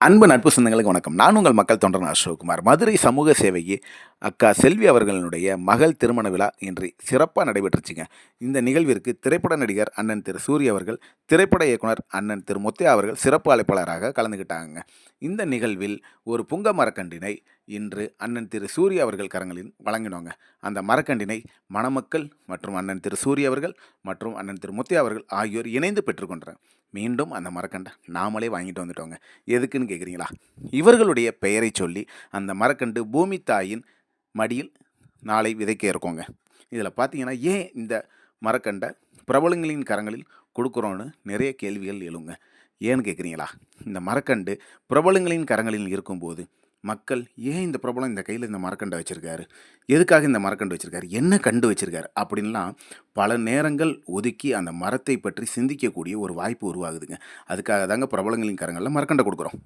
அன்பு நட்பு சொந்தங்களுக்கு வணக்கம். நான் உங்கள் மக்கள் தொண்டர் அசோக்குமார். மதுரை சமூக சேவைக்கு அக்கா செல்வி அவர்களுடைய மகள் திருமண விழா இன்று சிறப்பாக நடைபெற்றுச்சுங்க. இந்த நிகழ்விற்கு திரைப்பட நடிகர் அண்ணன் திரு சூரிய அவர்கள் திரைப்பட இயக்குனர் அண்ணன் திரு முத்தையா அவர்கள் சிறப்பு அழைப்பாளராக கலந்துக்கிட்டாங்க இந்த நிகழ்வில் ஒரு புங்க மரக்கன்றினை இன்று அண்ணன் திரு சூரிய அவர்கள் கரங்களில் வழங்கினோங்க. அந்த மரக்கண்டினை மணமக்கள் மற்றும் அண்ணன் திரு சூரிய அவர்கள் மற்றும் அண்ணன் திரு முத்தையா அவர்கள் ஆகியோர் இணைந்து பெற்றுக்கொண்டார் மீண்டும் அந்த மரக்கண்டை நாமளே வாங்கிட்டு வந்துட்டோங்க. எதுக்குன்னு கேட்குறீங்களா இவர்களுடைய பெயரை சொல்லி அந்த மரக்கண்டு பூமி தாயின் மடியில் நாளை விதைக்க இருக்கோங்க. இதில் பார்த்தீங்கன்னா ஏன் இந்த மரக்கண்டை பிரபலங்களின் கரங்களில் கொடுக்குறோன்னு நிறைய கேள்விகள் எழுங்க. ஏன்னு கேட்குறீங்களா இந்த மரக்கண்டு பிரபலங்களின் கரங்களில் இருக்கும்போது மக்கள் ஏன் இந்த பிரபலம் இந்த கையில் இந்த மரக்கண்டை வச்சுருக்காரு? எதுக்காக இந்த மரக்கண்டு வச்சுருக்காரு? என்ன கண்டு வச்சுருக்காரு? அப்படின்லாம் பல நேரங்கள் ஒதுக்கி அந்த மரத்தை பற்றி சிந்திக்கக்கூடிய ஒரு வாய்ப்பு உருவாகுதுங்க. அதுக்காக தாங்க பிரபலங்களின் கரங்களில் மரக்கண்டை கொடுக்குறோம்.